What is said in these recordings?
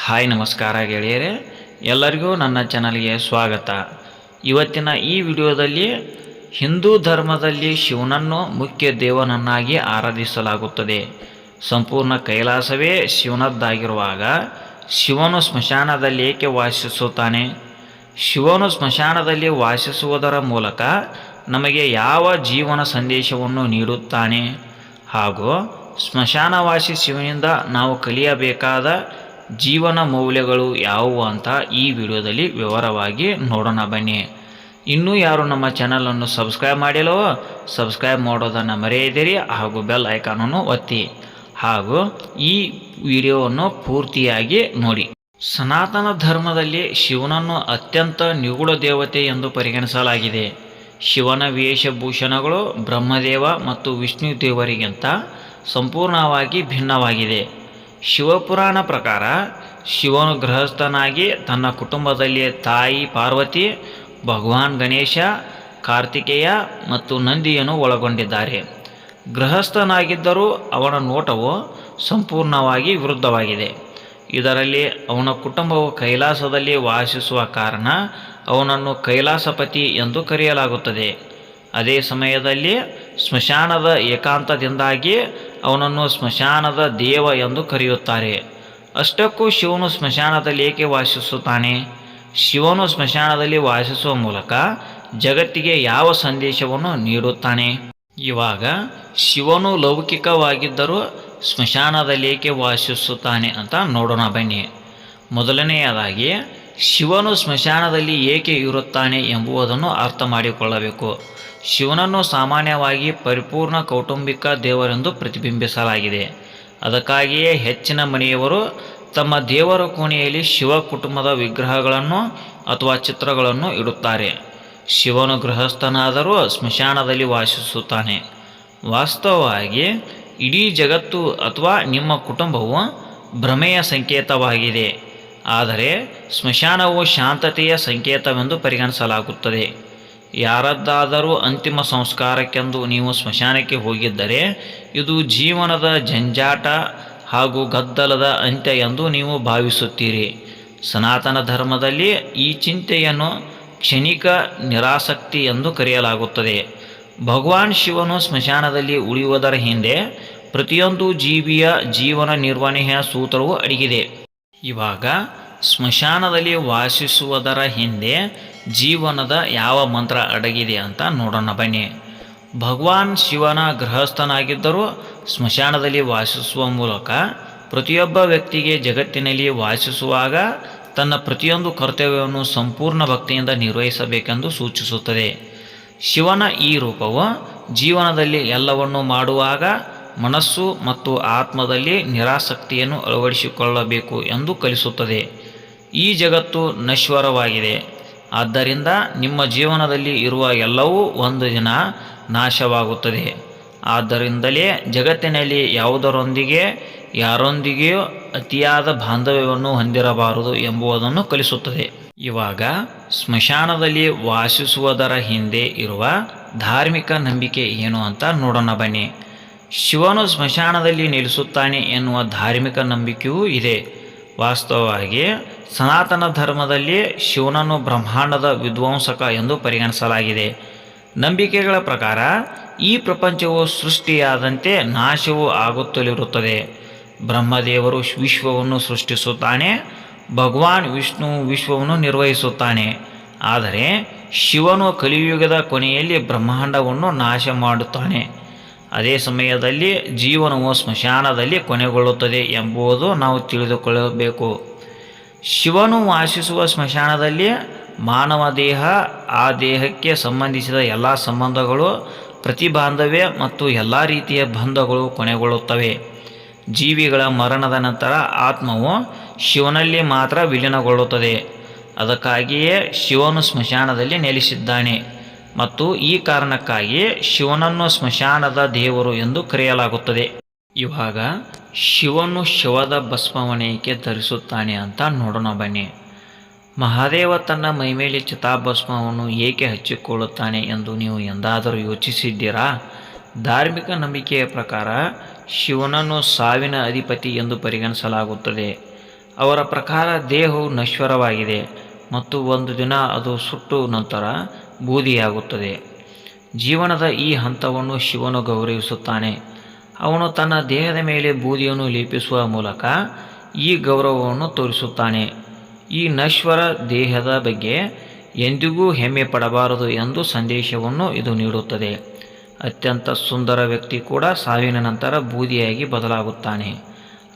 Hi, ನಮಸ್ಕಾರ ಗೆಳೆಯರೆ. ಎಲ್ಲರಿಗೂ ನನ್ನ ಚಾನಲ್ಗೆ ಸ್ವಾಗತ. ಇವತ್ತಿನ ಈ ವಿಡಿಯೋದಲ್ಲಿ ಹಿಂದೂ ಧರ್ಮದಲ್ಲಿ ಶಿವನನ್ನು ಮುಖ್ಯ ದೇವನನ್ನಾಗಿ ಆರಾಧಿಸಲಾಗುತ್ತದೆ. ಸಂಪೂರ್ಣ ಕೈಲಾಸವೇ ಶಿವನದ್ದಾಗಿರುವಾಗ ಶಿವನು ಸ್ಮಶಾನದಲ್ಲಿ ಏಕೆ ವಾಸಿಸುತ್ತಾನೆ? ಶಿವನು ಸ್ಮಶಾನದಲ್ಲಿ ವಾಸಿಸುವುದರ ಮೂಲಕ ನಮಗೆ ಯಾವ ಜೀವನ ಸಂದೇಶವನ್ನು ನೀಡುತ್ತಾನೆ? ಹಾಗೂ ಸ್ಮಶಾನವಾಸಿ ಶಿವನಿಂದ ನಾವು ಕಲಿಯಬೇಕಾದ ಜೀವನ ಮೌಲ್ಯಗಳು ಯಾವುವು ಅಂತ ಈ ವಿಡಿಯೋದಲ್ಲಿ ವಿವರವಾಗಿ ನೋಡೋಣ ಬನ್ನಿ. ಇನ್ನೂ ಯಾರು ನಮ್ಮ ಚಾನಲನ್ನು ಸಬ್ಸ್ಕ್ರೈಬ್ ಮಾಡಿಲ್ಲವೋ ಸಬ್ಸ್ಕ್ರೈಬ್ ಮಾಡೋದನ್ನು ಮರೆಯದಿರಿ ಹಾಗೂ ಬೆಲ್ ಐಕಾನನ್ನು ಒತ್ತಿ. ಹಾಗೂ ಈ ವಿಡಿಯೋವನ್ನು ಪೂರ್ತಿಯಾಗಿ ನೋಡಿ. ಸನಾತನ ಧರ್ಮದಲ್ಲಿ ಶಿವನನ್ನು ಅತ್ಯಂತ ನಿಗೂಢ ದೇವತೆ ಎಂದು ಪರಿಗಣಿಸಲಾಗಿದೆ. ಶಿವನ ವೇಷಭೂಷಣಗಳು ಬ್ರಹ್ಮದೇವ ಮತ್ತು ವಿಷ್ಣು ದೇವರಿಗಿಂತ ಸಂಪೂರ್ಣವಾಗಿ ಭಿನ್ನವಾಗಿದೆ. ಶಿವಪುರಾಣ ಪ್ರಕಾರ ಶಿವನು ಗೃಹಸ್ಥನಾಗಿ ತನ್ನ ಕುಟುಂಬದಲ್ಲಿ ತಾಯಿ ಪಾರ್ವತಿ, ಭಗವಾನ್ ಗಣೇಶ, ಕಾರ್ತಿಕೇಯ ಮತ್ತು ನಂದಿಯನ್ನು ಒಳಗೊಂಡಿದ್ದಾರೆ. ಗೃಹಸ್ಥನಾಗಿದ್ದರೂ ಅವನ ನೋಟವು ಸಂಪೂರ್ಣವಾಗಿ ವಿರುದ್ಧವಾಗಿದೆ. ಇದರಲ್ಲಿ ಅವನ ಕುಟುಂಬವು ಕೈಲಾಸದಲ್ಲಿ ವಾಸಿಸುವ ಕಾರಣ ಅವನನ್ನು ಕೈಲಾಸಪತಿ ಎಂದು ಕರೆಯಲಾಗುತ್ತದೆ. ಅದೇ ಸಮಯದಲ್ಲಿ ಸ್ಮಶಾನದ ಏಕಾಂತದಿಂದಾಗಿ ಅವನನ್ನು ಸ್ಮಶಾನದ ದೇವ ಎಂದು ಕರೆಯುತ್ತಾರೆ. ಅಷ್ಟಕ್ಕೂ ಶಿವನು ಸ್ಮಶಾನದಲ್ಲಿ ಏಕೆ ವಾಸಿಸುತ್ತಾನೆ? ಶಿವನು ಸ್ಮಶಾನದಲ್ಲಿ ವಾಸಿಸುವ ಮೂಲಕ ಜಗತ್ತಿಗೆ ಯಾವ ಸಂದೇಶವನ್ನು ನೀಡುತ್ತಾನೆ? ಇವಾಗ ಶಿವನು ಲೌಕಿಕವಾಗಿದ್ದರೂ ಸ್ಮಶಾನದಲ್ಲಿ ಏಕೆ ವಾಸಿಸುತ್ತಾನೆ ಅಂತ ನೋಡೋಣ ಬನ್ನಿ. ಮೊದಲನೆಯದಾಗಿ ಶಿವನು ಸ್ಮಶಾನದಲ್ಲಿ ಏಕೆ ಇರುತ್ತಾನೆ ಎಂಬುದನ್ನು ಅರ್ಥ ಮಾಡಿಕೊಳ್ಳಬೇಕು ಶಿವನನ್ನು ಸಾಮಾನ್ಯವಾಗಿ ಪರಿಪೂರ್ಣ ಕೌಟುಂಬಿಕ ದೇವರೆಂದು ಪ್ರತಿಬಿಂಬಿಸಲಾಗಿದೆ. ಅದಕ್ಕಾಗಿಯೇ ಹೆಚ್ಚಿನ ಮನೆಯವರು ತಮ್ಮ ದೇವರ ಕೋಣೆಯಲ್ಲಿ ಶಿವ ಕುಟುಂಬದ ವಿಗ್ರಹಗಳನ್ನು ಅಥವಾ ಚಿತ್ರಗಳನ್ನು ಇಡುತ್ತಾರೆ. ಶಿವನು ಗೃಹಸ್ಥನಾದರೂ ಸ್ಮಶಾನದಲ್ಲಿ ವಾಸಿಸುತ್ತಾನೆ. ವಾಸ್ತವವಾಗಿ, ಇಡೀ ಜಗತ್ತು ಅಥವಾ ನಿಮ್ಮ ಕುಟುಂಬವು ಭ್ರಮೆಯ ಸಂಕೇತವಾಗಿದೆ. ಆದರೆ ಸ್ಮಶಾನವು ಶಾಂತತೆಯ ಸಂಕೇತವೆಂದು ಪರಿಗಣಿಸಲಾಗುತ್ತದೆ. ಯಾರದ್ದಾದರೂ ಅಂತಿಮ ಸಂಸ್ಕಾರಕ್ಕೆಂದು ನೀವು ಸ್ಮಶಾನಕ್ಕೆ ಹೋಗಿದ್ದರೆ, ಇದು ಜೀವನದ ಜಂಜಾಟ ಹಾಗೂ ಗದ್ದಲದ ಅಂತ್ಯ ಎಂದು ನೀವು ಭಾವಿಸುತ್ತೀರಿ. ಸನಾತನ ಧರ್ಮದಲ್ಲಿ ಈ ಚಿಂತೆಯನ್ನು ಕ್ಷಣಿಕ ನಿರಾಸಕ್ತಿ ಎಂದು ಕರೆಯಲಾಗುತ್ತದೆ. ಭಗವಾನ್ ಶಿವನು ಸ್ಮಶಾನದಲ್ಲಿ ಉಳಿಯುವುದರ ಹಿಂದೆ ಪ್ರತಿಯೊಂದು ಜೀವಿಯ ಜೀವನ ನಿರ್ವಹಣೆಯ ಸೂತ್ರವು ಅಡಗಿದೆ. ಇವಾಗ ಸ್ಮಶಾನದಲ್ಲಿ ವಾಸಿಸುವುದರ ಹಿಂದೆ ಜೀವನದ ಯಾವ ಮಂತ್ರ ಅಡಗಿದೆ ಅಂತ ನೋಡೋಣ ಬನ್ನಿ. ಭಗವಾನ್ ಶಿವನ ಗೃಹಸ್ಥನಾಗಿದ್ದರೂ ಸ್ಮಶಾನದಲ್ಲಿ ವಾಸಿಸುವ ಮೂಲಕ ಪ್ರತಿಯೊಬ್ಬ ವ್ಯಕ್ತಿಗೆ ಜಗತ್ತಿನಲ್ಲಿ ವಾಸಿಸುವಾಗ ತನ್ನ ಪ್ರತಿಯೊಂದು ಕರ್ತವ್ಯವನ್ನು ಸಂಪೂರ್ಣ ಭಕ್ತಿಯಿಂದ ನಿರ್ವಹಿಸಬೇಕೆಂದು ಸೂಚಿಸುತ್ತದೆ. ಶಿವನ ಈ ರೂಪವು ಜೀವನದಲ್ಲಿ ಎಲ್ಲವನ್ನು ಮಾಡುವಾಗ ಮನಸ್ಸು ಮತ್ತು ಆತ್ಮದಲ್ಲಿ ನಿರಾಸಕ್ತಿಯನ್ನು ಅಳವಡಿಸಿಕೊಳ್ಳಬೇಕು ಎಂದು ಕಲಿಸುತ್ತದೆ. ಈ ಜಗತ್ತು ನಶ್ವರವಾಗಿದೆ. ಆದ್ದರಿಂದ ನಿಮ್ಮ ಜೀವನದಲ್ಲಿ ಇರುವ ಎಲ್ಲವೂ ಒಂದು ದಿನ ನಾಶವಾಗುತ್ತದೆ. ಆದ್ದರಿಂದಲೇ ಜಗತ್ತಿನಲ್ಲಿ ಯಾವುದರೊಂದಿಗೆ ಯಾರೊಂದಿಗೆಯೂ ಅತಿಯಾದ ಬಾಂಧವ್ಯವನ್ನು ಹೊಂದಿರಬಾರದು ಎಂಬುದನ್ನು ಕಲಿಸುತ್ತದೆ. ಇವಾಗ ಸ್ಮಶಾನದಲ್ಲಿ ವಾಸಿಸುವುದರ ಹಿಂದೆ ಇರುವ ಧಾರ್ಮಿಕ ನಂಬಿಕೆ ಏನು ಅಂತ ನೋಡೋಣ ಬನ್ನಿ. ಶಿವನು ಸ್ಮಶಾನದಲ್ಲಿ ನಿಲ್ಲಿಸುತ್ತಾನೆ ಎನ್ನುವ ಧಾರ್ಮಿಕ ನಂಬಿಕೆಯೂ ಇದೆ. ವಾಸ್ತವವಾಗಿ ಸನಾತನ ಧರ್ಮದಲ್ಲಿ ಶಿವನನ್ನು ಬ್ರಹ್ಮಾಂಡದ ವಿಧ್ವಂಸಕ ಎಂದು ಪರಿಗಣಿಸಲಾಗಿದೆ. ನಂಬಿಕೆಗಳ ಪ್ರಕಾರ ಈ ಪ್ರಪಂಚವು ಸೃಷ್ಟಿಯಾದಂತೆ ನಾಶವೂ ಆಗುತ್ತಲಿರುತ್ತದೆ. ಬ್ರಹ್ಮದೇವರು ವಿಶ್ವವನ್ನು ಸೃಷ್ಟಿಸುತ್ತಾನೆ, ಭಗವಾನ್ ವಿಷ್ಣು ವಿಶ್ವವನ್ನು ನಿರ್ವಹಿಸುತ್ತಾನೆ. ಆದರೆ ಶಿವನು ಕಲಿಯುಗದ ಕೊನೆಯಲ್ಲಿ ಬ್ರಹ್ಮಾಂಡವನ್ನು ನಾಶ ಮಾಡುತ್ತಾನೆ. ಅದೇ ಸಮಯದಲ್ಲಿ ಜೀವನವು ಸ್ಮಶಾನದಲ್ಲಿ ಕೊನೆಗೊಳ್ಳುತ್ತದೆ ಎಂಬುದು ನಾವು ತಿಳಿದುಕೊಳ್ಳಬೇಕು. ಶಿವನು ವಾಸಿಸುವ ಸ್ಮಶಾನದಲ್ಲಿ ಮಾನವ ದೇಹ, ಆ ದೇಹಕ್ಕೆ ಸಂಬಂಧಿಸಿದ ಎಲ್ಲ ಸಂಬಂಧಗಳು ಪ್ರತಿಬಾಂಧವ್ಯ ಮತ್ತು ಎಲ್ಲ ರೀತಿಯ ಬಂಧಗಳು ಕೊನೆಗೊಳ್ಳುತ್ತವೆ. ಜೀವಿಗಳ ಮರಣದ ನಂತರ ಆತ್ಮವು ಶಿವನಲ್ಲಿ ಮಾತ್ರ ವಿಲೀನಗೊಳ್ಳುತ್ತದೆ. ಅದಕ್ಕಾಗಿಯೇ ಶಿವನು ಸ್ಮಶಾನದಲ್ಲಿ ನೆಲೆಸಿದ್ದಾನೆ. ಮತ್ತು ಈ ಕಾರಣಕ್ಕಾಗಿ ಶಿವನನ್ನು ಸ್ಮಶಾನದ ದೇವರು ಎಂದು ಕರೆಯಲಾಗುತ್ತದೆ. ಇವಾಗ ಶಿವನು ಶಿವದ ಭಸ್ಮವನೇಕೆ ಧರಿಸುತ್ತಾನೆ ಅಂತ ನೋಡೋಣ ಬನ್ನಿ. ಮಹಾದೇವ ತನ್ನ ಮೈಮೇಲೆ ಚಿತಾಭಸ್ಮವನ್ನು ಏಕೆ ಹಚ್ಚಿಕೊಳ್ಳುತ್ತಾನೆ ಎಂದು ನೀವು ಎಂದಾದರೂ ಯೋಚಿಸಿದ್ದೀರಾ? ಧಾರ್ಮಿಕ ನಂಬಿಕೆಯ ಪ್ರಕಾರ ಶಿವನನ್ನು ಸಾವಿನ ಅಧಿಪತಿ ಎಂದು ಪರಿಗಣಿಸಲಾಗುತ್ತದೆ. ಅವರ ಪ್ರಕಾರ ದೇಹವು ನಶ್ವರವಾಗಿದೆ ಮತ್ತು ಒಂದು ದಿನ ಅದು ಸುಟ್ಟು ನಂತರ ಬೂದಿಯಾಗುತ್ತದೆ. ಜೀವನದ ಈ ಹಂತವನ್ನು ಶಿವನು ಗೌರವಿಸುತ್ತಾನೆ. ಅವನು ತನ್ನ ದೇಹದ ಮೇಲೆ ಬೂದಿಯನ್ನು ಲೇಪಿಸುವ ಮೂಲಕ ಈ ಗೌರವವನ್ನು ತೋರಿಸುತ್ತಾನೆ. ಈ ನಶ್ವರ ದೇಹದ ಬಗ್ಗೆ ಎಂದಿಗೂ ಹೆಮ್ಮೆ ಪಡಬಾರದು ಎಂದು ಸಂದೇಶವನ್ನು ಇದು ನೀಡುತ್ತದೆ. ಅತ್ಯಂತ ಸುಂದರ ವ್ಯಕ್ತಿ ಕೂಡ ಸಾವಿನ ನಂತರ ಬೂದಿಯಾಗಿ ಬದಲಾಗುತ್ತಾನೆ.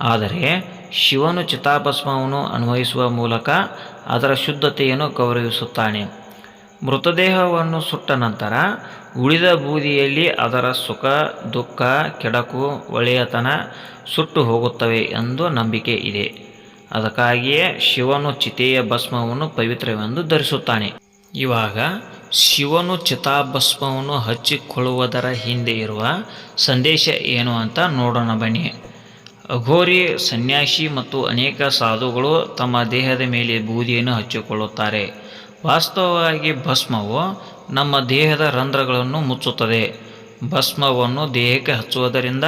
ಆದರೆ ಶಿವನು ಚಿತಾಭಸ್ಮವನ್ನು ಅನ್ವಯಿಸುವ ಮೂಲಕ ಅದರ ಶುದ್ಧತೆಯನ್ನು ಗೌರವಿಸುತ್ತಾನೆ. ಮೃತದೇಹವನ್ನು ಸುಟ್ಟ ನಂತರ ಉಳಿದ ಬೂದಿಯಲ್ಲಿ ಅದರ ಸುಖ, ದುಃಖ, ಕೆಡಕು, ಒಳ್ಳೆಯತನ ಸುಟ್ಟು ಹೋಗುತ್ತವೆ ಎಂದು ನಂಬಿಕೆ ಇದೆ. ಅದಕ್ಕಾಗಿಯೇ ಶಿವನು ಚಿತೆಯ ಭಸ್ಮವನ್ನು ಪವಿತ್ರವೆಂದು ಧರಿಸುತ್ತಾನೆ. ಇವಾಗ ಶಿವನು ಚಿತಾಭಸ್ಮವನ್ನು ಹಚ್ಚಿಕೊಳ್ಳುವುದರ ಹಿಂದೆ ಇರುವ ಸಂದೇಶ ಏನು ಅಂತ ನೋಡೋಣ ಬನ್ನಿ. ಅಘೋರಿ ಸನ್ಯಾಸಿ ಮತ್ತು ಅನೇಕ ಸಾಧುಗಳು ತಮ್ಮ ದೇಹದ ಮೇಲೆ ಬೂದಿಯನ್ನು ಹಚ್ಚಿಕೊಳ್ಳುತ್ತಾರೆ. ವಾಸ್ತವವಾಗಿ ಭಸ್ಮವು ನಮ್ಮ ದೇಹದ ರಂಧ್ರಗಳನ್ನು ಮುಚ್ಚುತ್ತದೆ. ಭಸ್ಮವನ್ನು ದೇಹಕ್ಕೆ ಹಚ್ಚುವುದರಿಂದ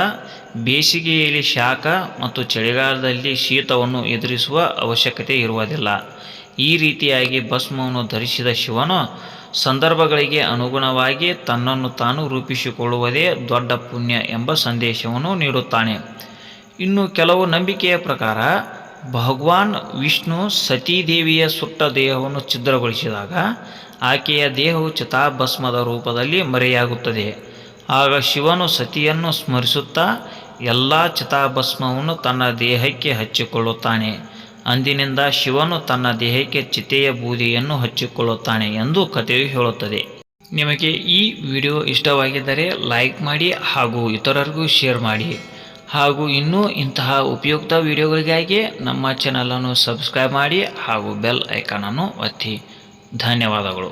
ಬೇಸಿಗೆಯಲ್ಲಿ ಶಾಖ ಮತ್ತು ಚಳಿಗಾಲದಲ್ಲಿ ಶೀತವನ್ನು ಎದುರಿಸುವ ಅವಶ್ಯಕತೆ ಇರುವುದಿಲ್ಲ. ಈ ರೀತಿಯಾಗಿ ಭಸ್ಮವನ್ನು ಧರಿಸಿದ ಶಿವನು ಸಂದರ್ಭಗಳಿಗೆ ಅನುಗುಣವಾಗಿ ತನ್ನನ್ನು ತಾನು ರೂಪಿಸಿಕೊಳ್ಳುವುದೇ ದೊಡ್ಡ ಪುಣ್ಯ ಎಂಬ ಸಂದೇಶವನ್ನು ನೀಡುತ್ತಾನೆ. ಇನ್ನು ಕೆಲವು ನಂಬಿಕೆಯ ಪ್ರಕಾರ ಭಗವಾನ್ ವಿಷ್ಣು ಸತೀದೇವಿಯ ಸುಟ್ಟ ದೇಹವನ್ನು ಛಿದ್ರಗೊಳಿಸಿದಾಗ ಆಕೆಯ ದೇಹವು ಚಿತಾಭಸ್ಮದ ರೂಪದಲ್ಲಿ ಮರೆಯಾಗುತ್ತದೆ. ಆಗ ಶಿವನು ಸತಿಯನ್ನು ಸ್ಮರಿಸುತ್ತಾ ಎಲ್ಲ ಚಿತಾಭಸ್ಮವನ್ನು ತನ್ನ ದೇಹಕ್ಕೆ ಹಚ್ಚಿಕೊಳ್ಳುತ್ತಾನೆ. ಅಂದಿನಿಂದ ಶಿವನು ತನ್ನ ದೇಹಕ್ಕೆ ಚಿತೆಯ ಬೂದಿಯನ್ನು ಹಚ್ಚಿಕೊಳ್ಳುತ್ತಾನೆ ಎಂದು ಕಥೆಯು ಹೇಳುತ್ತದೆ. ನಿಮಗೆ ಈ ವಿಡಿಯೋ ಇಷ್ಟವಾಗಿದ್ದರೆ ಲೈಕ್ ಮಾಡಿ ಹಾಗೂ ಇತರರಿಗೂ ಶೇರ್ ಮಾಡಿ. ಹಾಗೂ ಇನ್ನೂ ಇಂತಹ ಉಪಯುಕ್ತ ವಿಡಿಯೋಗಳಿಗಾಗಿ ನಮ್ಮ ಚಾನಲನ್ನು ಸಬ್ಸ್ಕ್ರೈಬ್ ಮಾಡಿ ಹಾಗೂ ಬೆಲ್ ಐಕಾನನ್ನು ಒತ್ತಿ. ಧನ್ಯವಾದಗಳು.